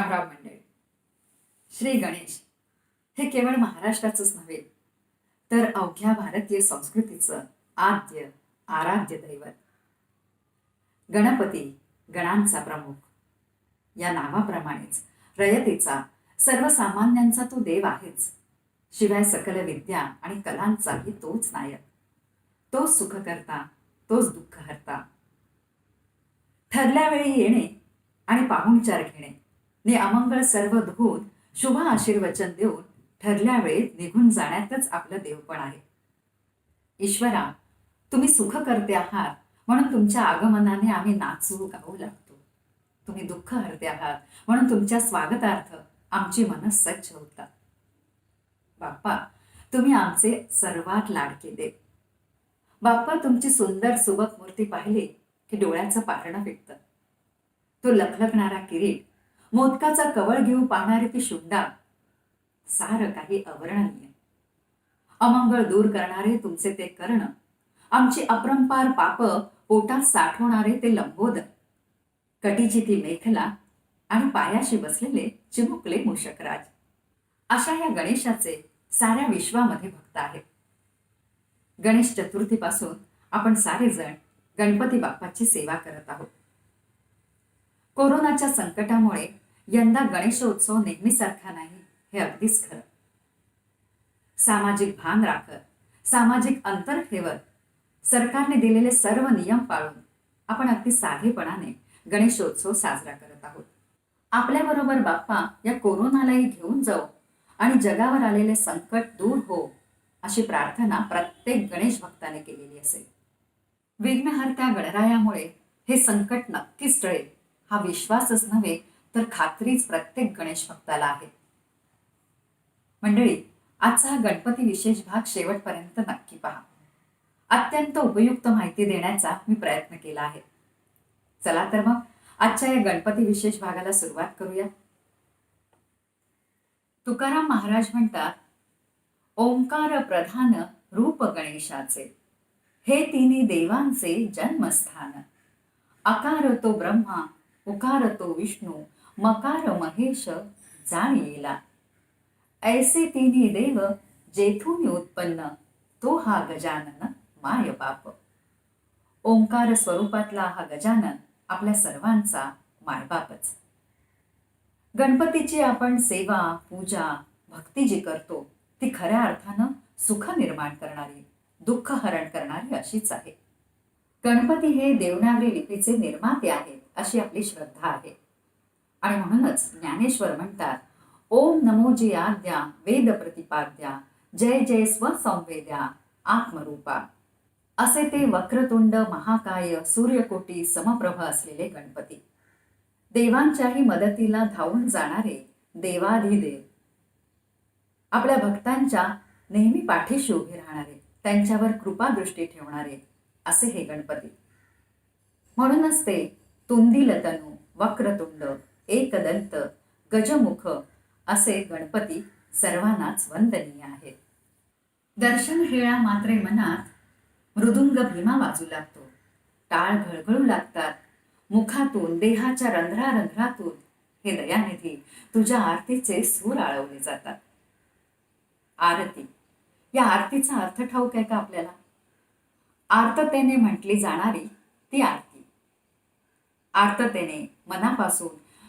रामराम मंडळी. श्री गणेश. हे केवळ महाराष्ट्राचंच नव्हे तर अवघ्या भारतीय संस्कृतीचं आद्य आराध्य दैवत. गणपती गणांचा प्रमुख. या नावाप्रमाणेच रयतेचा सर्वसामान्यांचा तो देव आहेच. शिवाय सकल विद्या आणि कलांचाही तोच नायक. तोच सुख करता तोच दुःख हरता ठरल्या वेळी येणे आणि पाहुणचार घेणे ने अमंगळ सर्व धूत शुभ आशीर्वचन देऊन ठरल्या वेळेत निघून जाण्यातच आपलं देवपण आहे. ईश्वरा तुम्ही सुख करते आहात म्हणून तुमच्या आगमनाने आम्ही नाचू गाऊ लागतो. तुम्ही दुःख हरते आहात म्हणून तुमच्या स्वागतार्थ आमची मन सज्ज होतात. बाप्पा तुम्ही आमचे सर्वात लाडके देव. बाप्पा तुमची सुंदर सुबक मूर्ती पाहिली की डोळ्याचं पारणं फिटतं. तो लखलखणारा किरीट मोदकाचा कवळ घेऊ पाहणारी ती शुंडा. सारं काही अवर्णनीय. अमंगळ दूर करणारे तुमचे ते कर्ण. आमची अपरंपार पाप पोटात साठवणारे ते लंबोदर कटीची ती मेखला आणि पायाशी बसलेले चिमुकले मूषकराज. अशा या गणेशाचे साऱ्या विश्वामध्ये भक्त आहेत. गणेश चतुर्थीपासून आपण सारेजण गणपती बाप्पाची सेवा करत आहोत. कोरोनाच्या संकटामुळे यंदा गणेशोत्सव नेहमीसारखा नाही हे अगदीच खरं. सामाजिक भान राखत सामाजिक अंतर ठेवत सरकारने दिलेले सर्व नियम पाळून आपण अगदी साधेपणाने गणेशोत्सव साजरा करत आहोत. आपल्याबरोबर बाप्पा या कोरोनालाही घेऊन जाऊ आणि जगावर आलेले संकट दूर हो अशी प्रार्थना प्रत्येक गणेश भक्ताने केलेली असेल. विघ्नहर्त्या गणरायामुळे हे संकट नक्कीच टळेल. हा विश्वासच नव्हे तर खात्रीच प्रत्येक गणेश भक्ताला आहे. मंडळी आजचा हा गणपती विशेष भाग शेवटपर्यंत नक्की पहा. अत्यंत उपयुक्त माहिती देण्याचा मी प्रयत्न केला आहे. चला तर मग आजच्या या गणपती विशेष भागाला सुरुवात करूया. तुकाराम महाराज म्हणतात ओंकार प्रधान रूप गणेशाचे हे तिन्ही देवांचे जन्मस्थान. अकार तो ब्रह्मा उकार तो विष्णू. मकार महेश जाण येला ऐसे तिन्ही देव जेथून उत्पन्न तो हा गजानन माय बाप. ओंकार स्वरूपातला हा गजानन आपल्या सर्वांचा मायबापच गणपतीची आपण सेवा पूजा भक्ती जी करतो ती खऱ्या अर्थानं सुख निर्माण करणारी दुःख हरण करणारी अशीच आहे. गणपती हे देवनागरी लिपीचे निर्माते आहेत. अशी आपली श्रद्धा आहे. आणि म्हणूनच ज्ञानेश्वर म्हणतात ओम नमो जी आद्या वेद प्रतिपाद्या जय जय स्वसंवेद्या आत्मरूपा. असे ते वक्रतुंड महाकाय सूर्यकोटी समप्रभ असलेले गणपती. देवांच्याही मदतीला धावून जाणारे देवाधिदेव. आपल्या भक्तांच्या नेहमी पाठीशी उभे राहणारे त्यांच्यावर कृपादृष्टी ठेवणारे असे हे गणपती. म्हणूनच ते तुंदिल तनु वक्रतुंड एकदंत गजमुख असे गणपती सर्वांनाच वंदनीय आहेत. दर्शन हेळा मात्रे मनात मृदुंग भीमा वाजू लागतो. टाळ घळघळू लागतात. मुखातून देहाच्या रंध्रारंध्रातून हे दयानिधी तुझ्या आरतीचे सूर आळवले जातात. आरती. या आरतीचा अर्थ ठाऊक आहे का आपल्याला? आर्ततेने म्हटली जाणारी ती आरती. आर्ततेने मनापासून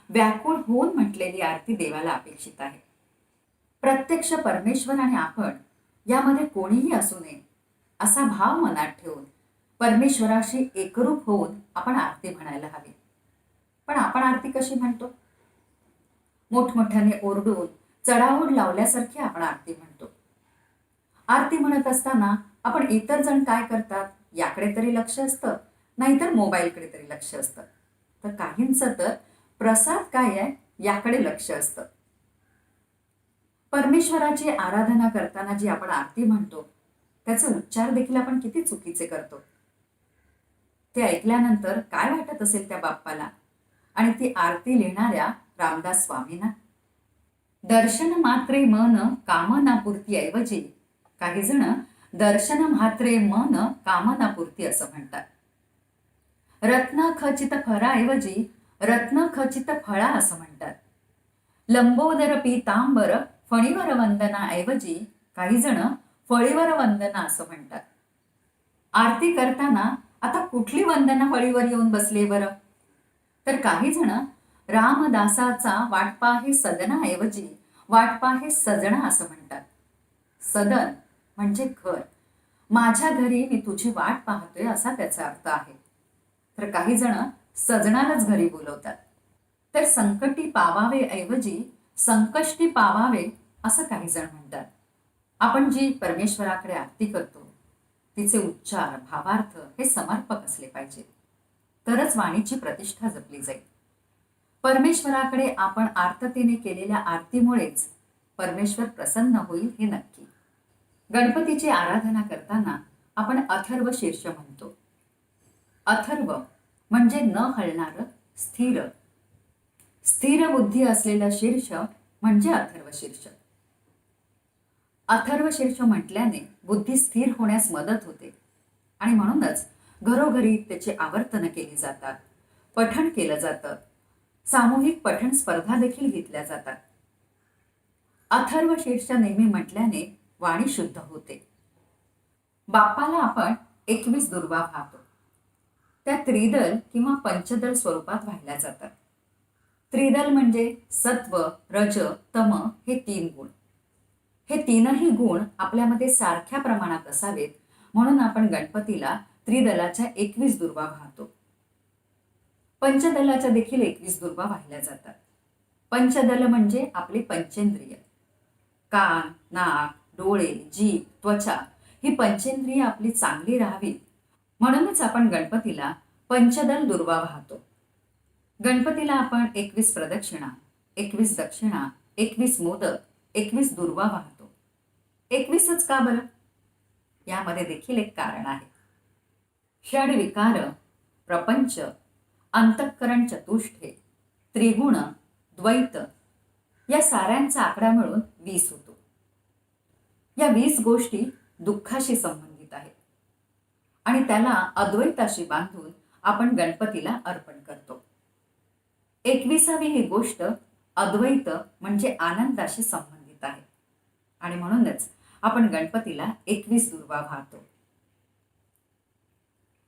व्याकुळ होऊन म्हटलेली आरती देवाला अपेक्षित आहे. प्रत्यक्ष परमेश्वर आणि आपण यामध्ये कोणीही असू नये असा भाव मनात ठेवून परमेश्वराशी एकरूप होऊन आपण आरती म्हणायला हवी. पण आपण आरती कशी म्हणतो? मोठमोठ्याने ओरडून चढाओढ लावल्यासारखी आपण आरती म्हणतो. आरती म्हणत असताना आपण इतर जण काय करतात याकडे तरी लक्ष असतं नाहीतर मोबाईलकडे तरी लक्ष असतं. तर काहींचं तर प्रसाद काय आहे? याकडे लक्ष असतं. परमेश्वराची आराधना करताना जी आपण आरती म्हणतो त्याचे उच्चार देखील आपण किती चुकीचे करतो. ते ऐकल्यानंतर काय वाटत असेल त्या बाप्पाला? आणि ती आरती लिहिणाऱ्या रामदास स्वामींना? दर्शन मात्रे मन कामनापूर्ती ऐवजी काही जण दर्शन मात्रे मन कामनापूर्ती असं म्हणतात. रत्न खचित फळाऐवजी रत्न खचित फळा असं म्हणतात. लंबोदर पीतांबर फणीवर वंदना ऐवजी काही जण फळीवर वंदना असं म्हणतात. आरती करताना आता कुठली वंदना फळीवर येऊन बसले बरं? तर काही जण रामदासाचा वाटपा हे सदनाऐवजी वाटपा हे सजना असं म्हणतात. सदन म्हणजे घर. माझ्या घरी मी तुझी वाट पाहतोय असा त्याचा अर्थ आहे. तर काही जण सजणालाच घरी बोलवतात. तर संकटी पावावे ऐवजी संकष्टी पावावे असं काही जण म्हणतात. आपण जी परमेश्वराकडे आरती करतो तिचे उच्चार भावार्थ हे समर्पक असले पाहिजे. तरच वाणीची प्रतिष्ठा जपली जाईल. परमेश्वराकडे आपण आर्ततेने केलेल्या आरतीमुळेच परमेश्वर प्रसन्न होईल हे नक्की. गणपतीची आराधना करताना आपण अथर्व शीर्ष म्हणतो. अथर्व म्हणजे न हलणारं स्थिर. स्थिर बुद्धी असलेलं शीर्ष म्हणजे अथर्व शीर्ष. अथर्व शीर्ष म्हटल्याने बुद्धी स्थिर होण्यास मदत होते. आणि म्हणूनच घरोघरी त्याची आवर्तन केली जातात. पठण केलं जातं. सामूहिक पठण स्पर्धा देखील घेतल्या जातात. अथर्व शीर्ष नेहमी म्हटल्याने वाणी शुद्ध होते. बाप्पाला आपण एकवीस दुर्वा पाहतो त्या त्रिदल किंवा पंचदल स्वरूपात वाहिल्या जातात. त्रिदल म्हणजे सत्व रज तम हे तीन गुण. हे तीनही गुण आपल्यामध्ये सारख्या प्रमाणात असावेत म्हणून आपण गणपतीला त्रिदलाच्या एकवीस दुर्वा वाहतो. पंचदलाच्या देखील एकवीस दुर्वा वाहिल्या जातात. पंचदल म्हणजे आपले पंचेंद्रिय. कान नाक डोळे जीभ त्वचा ही पंचेंद्रिय आपली चांगली राहावी म्हणूनच आपण गणपतीला पंचदल दुर्वा वाहतो. गणपतीला आपण एकवीस प्रदक्षिणा एकवीस दक्षिणा एकवीस मोदक एकवीस दुर्वा वाहतो. एकवीसच का बरं? यामध्ये देखील एक कारण आहे. षड विकार प्रपंच अंतःकरण चतुष्टे त्रिगुण द्वैत या साऱ्यांचा आकडा मिळून वीस होतो. या वीस गोष्टी दुःखाशी संबंधित आणि त्याला अद्वैताशी बांधून आपण गणपतीला अर्पण करतो. एकविसावी ही गोष्ट अद्वैत म्हणजे आनंदाशी संबंधित आहे. आणि म्हणूनच आपण गणपतीला एकवीस दुर्वा वाहतो.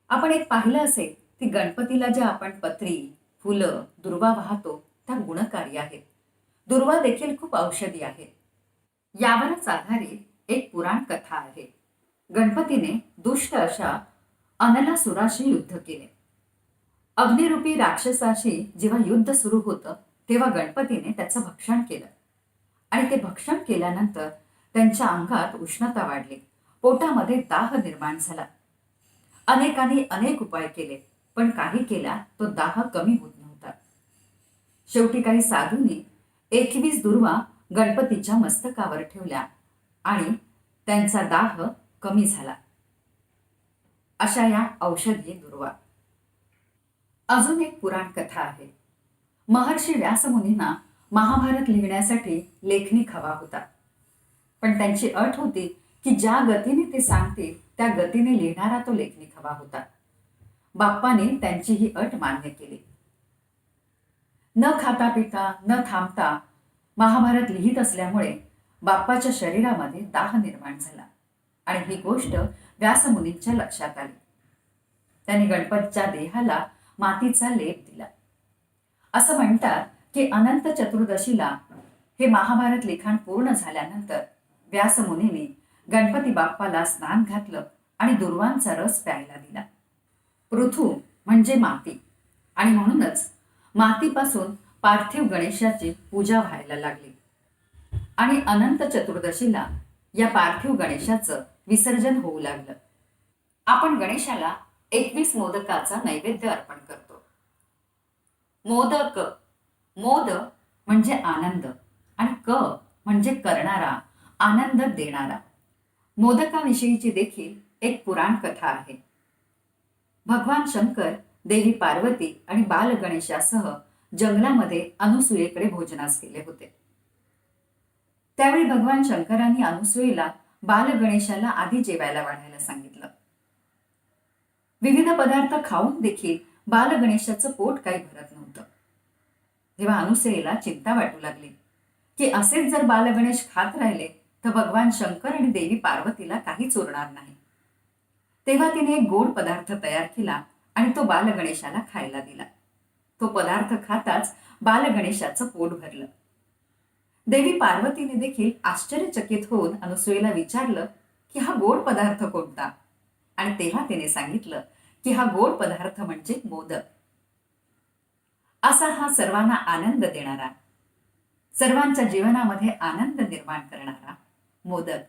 आपण एक पाहिलं असेल की गणपतीला ज्या आपण पत्री फुलं दुर्वा वाहतो त्या गुणकारी आहेत. दुर्वा देखील खूप औषधी आहेत. यावरच आधारित एक पुराण कथा आहे. गणपतीने दुष्ट अशा अनलासुराशी युद्ध केले. अग्निरूपी राक्षसाशी जेव्हा युद्ध सुरू होतं तेव्हा गणपतीने त्याचं भक्षण केलं. आणि ते भक्षण केल्यानंतर त्यांच्या अंगात उष्णता वाढली. पोटामध्ये दाह निर्माण झाला. अनेकांनी अनेक उपाय केले पण काही केला तो दाह कमी होत नव्हता. शेवटी काही साधूंनी एकवीस दुर्वा गणपतीच्या मस्तकावर ठेवल्या आणि त्यांचा दाह कमी झाला. अशा या औषधी दुर्वा. अजून एक पुराण कथा आहे. महर्षी व्यासमुनींना महाभारत लिहिण्यासाठी लेखनिक हवा होता. पण त्यांची अट होती की ज्या गतीने ते सांगतील त्या गतीने लिहिणारा तो लेखनिक हवा होता. बाप्पाने त्यांची ही अट मान्य केली. न खाता पिता न थांबता महाभारत लिहित असल्यामुळे बाप्पाच्या शरीरामध्ये दाह निर्माण झाला. आणि ही गोष्ट व्यासमुनींच्या लक्षात आली. त्यांनी गणपतीच्या देहाला मातीचा लेप दिला. असं म्हणतात की अनंत चतुर्दशीला हे महाभारत लिखाण पूर्ण झाल्यानंतर व्यासमुनीने गणपती बाप्पाला स्नान घातलं आणि दुर्वांचा रस प्यायला दिला. पृथू म्हणजे माती आणि म्हणूनच मातीपासून पार्थिव गणेशाची पूजा व्हायला लागली. आणि अनंत चतुर्दशीला या पार्थिव गणेशाचं विसर्जन होऊ लागलं. आपण गणेशाला एकवीस मोदकाचा नैवेद्य अर्पण करतो. मोदक मोद म्हणजे आनंद आणि क म्हणजे करणारा आनंद देणारा. मोदकाविषयीची देखील एक पुराण कथा आहे. भगवान शंकर देवी पार्वती आणि बाल गणेशासह जंगलामध्ये अनुसूयेकडे भोजनास गेले होते. त्यावेळी भगवान शंकरांनी अनुसूयेला बालगणेशाला आधी जेवायला वाढायला सांगितलं. विविध पदार्थ खाऊन देखील बालगणेशाचं पोट काही भरत नव्हतं. तेव्हा अनुसयेला चिंता वाटू लागली की असेच जर बालगणेश खात राहिले तर भगवान शंकर आणि देवी पार्वतीला काहीच उरणार नाही. तेव्हा तिने एक गोड पदार्थ तयार केला आणि तो बालगणेशाला खायला दिला. तो पदार्थ खाताच बालगणेशाचं पोट भरलं. देवी पार्वतीने देखील आश्चर्यचकित होऊन अनुसुयेला विचारलं की हा गोड पदार्थ कोणता? आणि तेव्हा तिने सांगितलं की हा गोड पदार्थ म्हणजे मोदक. असा हा सर्वांना आनंद देणारा सर्वांच्या जीवनामध्ये आनंद निर्माण करणारा मोदक.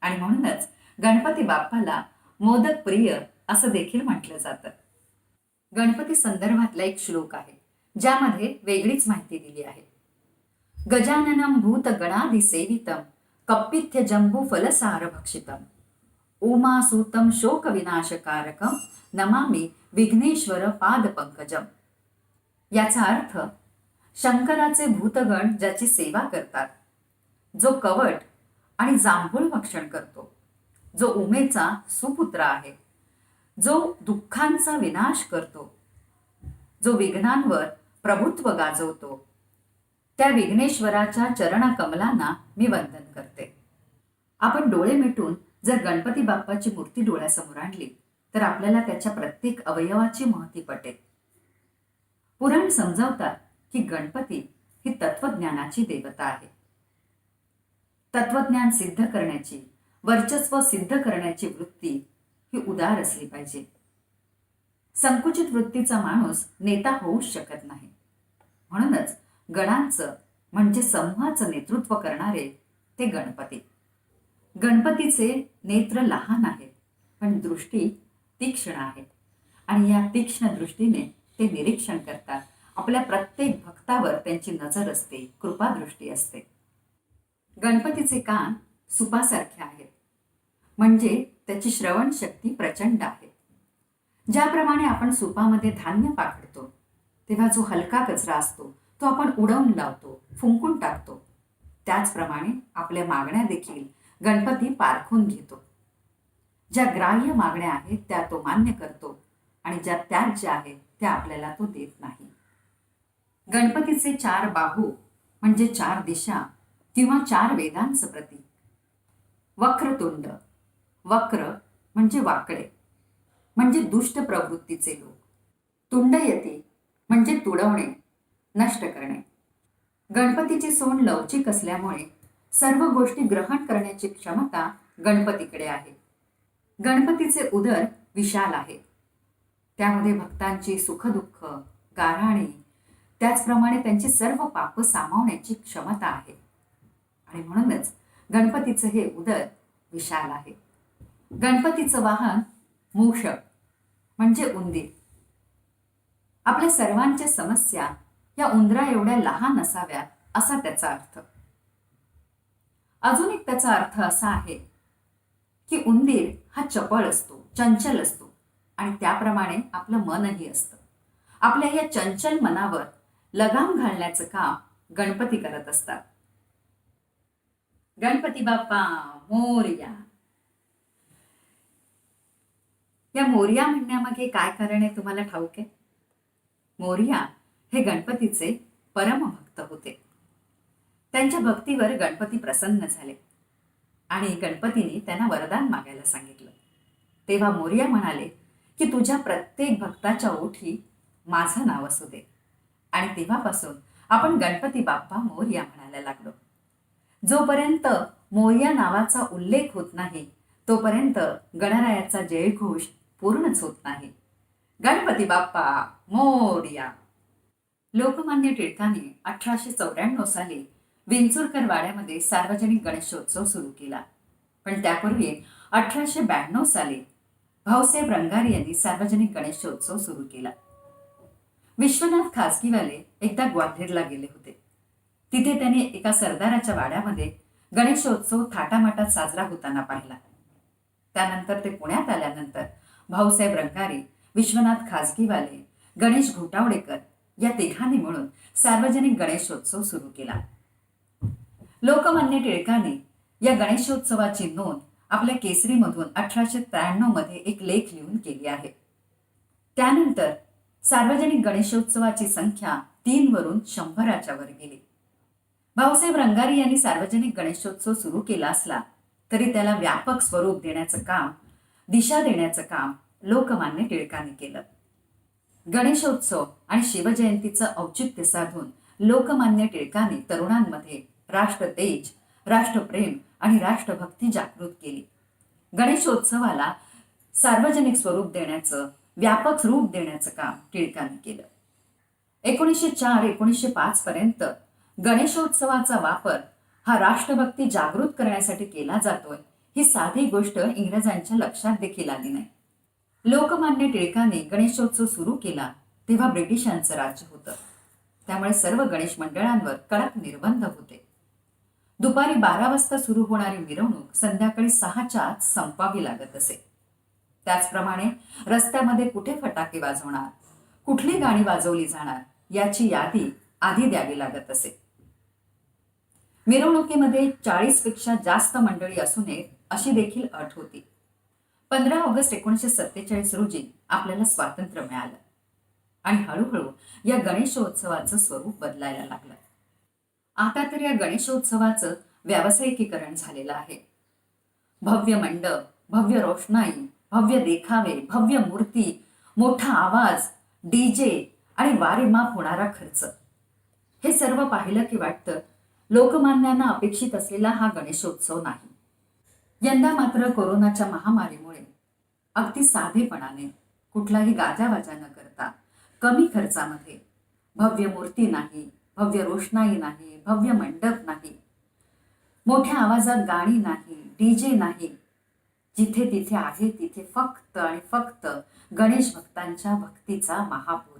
आणि म्हणूनच गणपती बाप्पाला मोदक प्रिय असं देखील म्हटलं जातं. गणपती संदर्भातला एक श्लोक आहे ज्यामध्ये वेगळीच माहिती दिली आहे. गजाननं भूत गणादि कप्पिथ्य जंबू फलसार भक्षितम उमासूतम शोकविनाशकारक नमामि विघ्नेश्वर पादपंकजम याचा अर्थ शंकराचे भूतगण ज्याची सेवा करतात जो कवट आणि जांभूळ भक्षण करतो जो उमेचा सुपुत्र आहे जो दुःखांचा विनाश करतो जो विघ्नांवर प्रभुत्व गाजवतो त्या विघ्नेश्वराच्या चरणकमलांना मी वंदन करते. आपण डोळे मिटून जर गणपती बाप्पाची मूर्ती डोळ्यासमोर आणली तर आपल्याला त्याच्या प्रत्येक अवयवाची महती पटेल. पुराण समजावतात की गणपती ही तत्वज्ञानाची देवता आहे. तत्वज्ञान सिद्ध करण्याची वर्चस्व सिद्ध करण्याची वृत्ती ही उदार असली पाहिजे. संकुचित वृत्तीचा माणूस नेता होऊच शकत नाही. म्हणूनच गणांचं म्हणजे समूहाचं नेतृत्व करणारे ते गणपती. गणपतीचे नेत्र लहान आहेत पण दृष्टी तीक्ष्ण आहेत. आणि या तीक्ष्ण दृष्टीने ते निरीक्षण करतात. आपल्या प्रत्येक भक्तावर त्यांची नजर असते कृपादृष्टी असते. गणपतीचे कान सुपासारखे आहेत म्हणजे त्याची श्रवण शक्ती प्रचंड आहे. ज्याप्रमाणे आपण सुपामध्ये धान्य पाकडतो तेव्हा जो हलका कचरा असतो तो आपण उडवून लावतो फुंकून टाकतो. त्याचप्रमाणे आपल्या मागण्या देखील गणपती पारखून घेतो. ज्या ग्राह्य मागण्या आहेत त्या तो मान्य करतो आणि ज्या त्याज्य आहेत त्या आपल्याला तो देत नाही. गणपतीचे चार बाहू म्हणजे चार दिशा किंवा चार वेदांचं प्रतीक. वक्रतुंड वक्र म्हणजे वाकडे म्हणजे दुष्ट प्रवृत्तीचे लोक. येते म्हणजे तुडवणे नष्ट करणे. गणपतीची सोंड लवचिक असल्यामुळे सर्व गोष्टी ग्रहण करण्याची क्षमता गणपतीकडे आहे. गणपतीचे उदर विशाल आहे. त्यामध्ये भक्तांची सुखदुःख गाराणे त्याचप्रमाणे त्यांची सर्व पाप सामावण्याची क्षमता आहे. आणि म्हणूनच गणपतीचं हे उदर विशाल आहे. गणपतीचं वाहन मूषक म्हणजे उंदीर. आपल्या सर्वांच्या समस्या या उंदरा एवढ्या लहान असाव्यात असा त्याचा अर्थ. अजून एक त्याचा अर्थ असा आहे की उंदीर हा चपळ असतो चंचल असतो आणि त्याप्रमाणे आपलं मनही असतं. आपल्या या चंचल मनावर लगाम घालण्याचं काम गणपती करत असतात. गणपती बाप्पा मोरया. या मोर्या म्हणण्यामागे काय कारण आहे तुम्हाला ठाऊक आहे? मोर्या हे गणपतीचे परमभक्त होते. त्यांच्या भक्तीवर गणपती प्रसन्न झाले. आणि गणपतीने त्यांना वरदान मागायला सांगितलं. तेव्हा मोर्या म्हणाले की तुझ्या प्रत्येक भक्ताच्या ओठी माझं नाव असू दे. आणि तेव्हापासून आपण गणपती बाप्पा मोर्या म्हणायला लागलो. जोपर्यंत मोर्या नावाचा उल्लेख होत नाही तोपर्यंत गणरायाचा जयघोष पूर्णच होत नाही. गणपती बाप्पा मोर्या! लोकमान्य टिळकाने अठराशे चौऱ्याण्णव साली विंचुरकर वाड्यामध्ये सार्वजनिक गणेशोत्सव सुरू केला. पण त्यापूर्वी अठराशे ब्याण्णव साली भाऊसाहेब रंगारी यांनी सार्वजनिक गणेशोत्सव सुरू केला. विश्वनाथ खासगीवाले एकदा ग्वाल्हेरला गेले होते. तिथे त्यांनी एका सरदाराच्या वाड्यामध्ये गणेशोत्सव थाटामाटात साजरा होताना पाहिला. त्यानंतर ते पुण्यात आल्यानंतर भाऊसाहेब रंगारी विश्वनाथ खासगीवाले गणेश घोटावडेकर या तिघांनी म्हणून सार्वजनिक गणेशोत्सव सुरू केला. लोकमान्य टिळकांनी या गणेशोत्सवाची नोंद आपल्या केसरीमधून अठराशे त्र्याण्णवमध्ये एक लेख लिहून केली आहे. त्यानंतर सार्वजनिक गणेशोत्सवाची संख्या तीन वरून शंभराच्या वर गेली. भाऊसाहेब रंगारी यांनी सार्वजनिक गणेशोत्सव सुरू केला असला तरी त्याला व्यापक स्वरूप देण्याचं काम दिशा देण्याचं काम लोकमान्य टिळकांनी केलं. गणेशोत्सव आणि शिवजयंतीचं औचित्य साधून लोकमान्य टिळकांनी तरुणांमध्ये राष्ट्रतेज राष्ट्रप्रेम आणि राष्ट्रभक्ती जागृत केली. गणेशोत्सवाला सार्वजनिक स्वरूप देण्याचं व्यापक रूप देण्याचं काम टिळकांनी केलं. एकोणीसशे चार एकोणीसशे पाच पर्यंत गणेशोत्सवाचा वापर हा राष्ट्रभक्ती जागृत करण्यासाठी केला जातोय ही साधी गोष्ट इंग्रजांच्या लक्षात देखील आली नाही. लोकमान्य टिळकाने गणेशोत्सव सुरू केला तेव्हा ब्रिटिशांचं राज्य होतं. त्यामुळे सर्व गणेश मंडळांवर कडक निर्बंध होते. दुपारी बारा वाजता सुरू होणारी मिरवणूक संध्याकाळी सहाच्या आत संपावी लागत असे. त्याचप्रमाणे रस्त्यामध्ये कुठे फटाके वाजवणार कुठली गाणी वाजवली जाणार याची यादी आधी द्यावी लागत असे. मिरवणुकीमध्ये चाळीसपेक्षा जास्त मंडळी असू नये अशी देखील अट होती. पंधरा ऑगस्ट एकोणीसशे सत्तेचाळीस रोजी आपल्याला स्वातंत्र्य मिळालं. आणि हळूहळू या गणेशोत्सवाचं स्वरूप बदलायला लागलं. आता तर या गणेशोत्सवाचं व्यावसायिकीकरण झालेलं आहे. भव्य मंडप भव्य रोषणाई भव्य देखावे भव्य मूर्ती मोठा आवाज डीजे आणि वारेमाप होणारा खर्च. हे सर्व पाहिलं की वाटतं लोकमान्यांना अपेक्षित असलेला हा गणेशोत्सव नाही. यंदा मात्र कोरोनाच्या महामारीमुळे अगदी साधेपणाने कुठलाही गाजावाजा न करता कमी खर्चामध्ये भव्य मूर्ती नाही भव्य रोषणाई नाही भव्य मंडप नाही मोठ्या आवाजात गाणी नाही डीजे नाही जिथे तिथे आहे तिथे फक्त आणि फक्त गणेश भक्तांच्या भक्तीचा महापूर.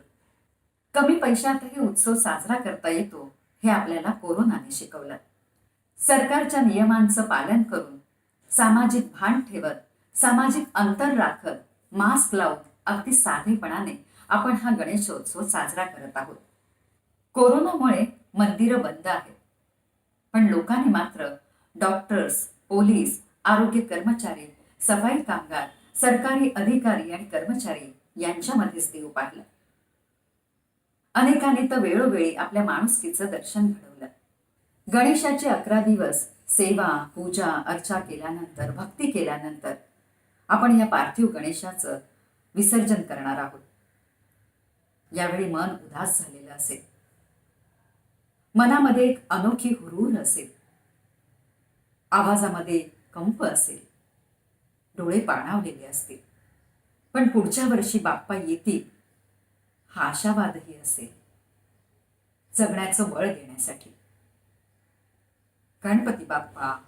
कमी पैशातही उत्सव साजरा करता येतो हे आपल्याला कोरोनाने शिकवलं. सरकारच्या नियमांचं पालन करून सामाजिक भान ठेवत सामाजिक अंतर राखत मास्क लावून अगदी साधेपणाने आपण हा गणेशोत्सव साजरा करत आहोत. कोरोनामुळे मंदिरं बंद आहेत. पण लोकांनी मात्र डॉक्टर्स पोलीस आरोग्य कर्मचारी सफाई कामगार सरकारी अधिकारी आणि कर्मचारी यांच्यामध्येच देव पाहिलं. अनेकांनी तर वेळोवेळी आपल्या माणुसकीचं दर्शन घडवलं. गणेशाचे अकरा दिवस सेवा पूजा अर्चा केल्यानंतर भक्ती केल्यानंतर आपण या पार्थिव गणेशाचं विसर्जन करणार आहोत. यावेळी मन उदास झालेलं असेल. मनामध्ये एक अनोखी हुरूर असेल. आवाजामध्ये कंप असेल. डोळे पाणावलेले असतील. पण पुढच्या वर्षी बाप्पा येतील हा आशावादही असेल. जगण्याचं बळ देण्यासाठी गणपती बाप्पा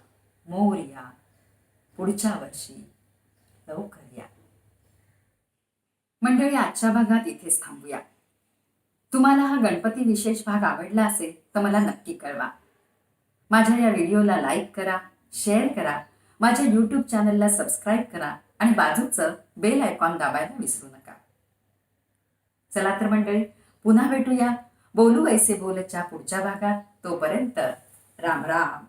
मोरया पुढच्या वर्षी लवकर या मंडळी आजच्या भागात इथेच थांबूया. तुम्हाला हा गणपती विशेष भाग आवडला असेल तर मला नक्की कळवा. माझ्या या व्हिडिओला लाईक करा शेअर करा माझ्या यूट्यूब चॅनलला सबस्क्राईब करा आणि बाजूचं बेल आयकॉन दाबायला विसरू नका. चला तर मंडळी पुन्हा भेटूया. बोलू ऐसे बोलच्या पुढच्या भागात. तोपर्यंत राम राम.